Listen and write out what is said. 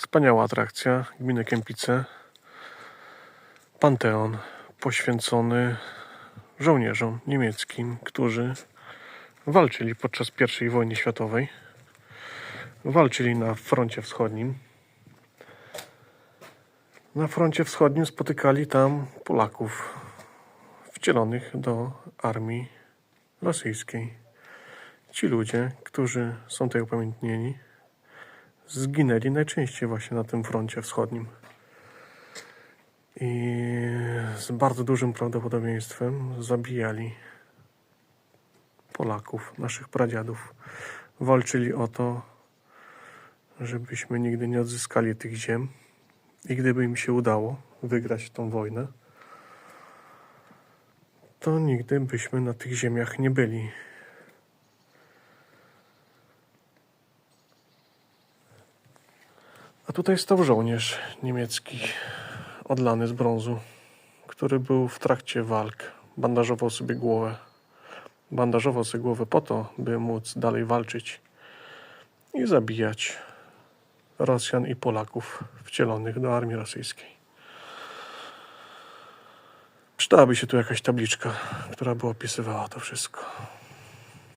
Wspaniała atrakcja gminy Kępice. Panteon poświęcony żołnierzom niemieckim, którzy walczyli podczas I wojny światowej. Walczyli na froncie wschodnim. Na froncie wschodnim spotykali tam Polaków wcielonych do armii rosyjskiej. Ci ludzie, którzy są tutaj upamiętnieni, zginęli najczęściej właśnie na tym froncie wschodnim. I z bardzo dużym prawdopodobieństwem zabijali Polaków, naszych pradziadów. Walczyli o to, żebyśmy nigdy nie odzyskali tych ziem. I gdyby im się udało wygrać tą wojnę, to nigdy byśmy na tych ziemiach nie byli. A tutaj stał żołnierz niemiecki, odlany z brązu, który był w trakcie walk. Bandażował sobie głowę. Bandażował sobie głowę po to, by móc dalej walczyć i zabijać Rosjan i Polaków wcielonych do armii rosyjskiej. Przydałaby się tu jakaś tabliczka, która by opisywała to wszystko.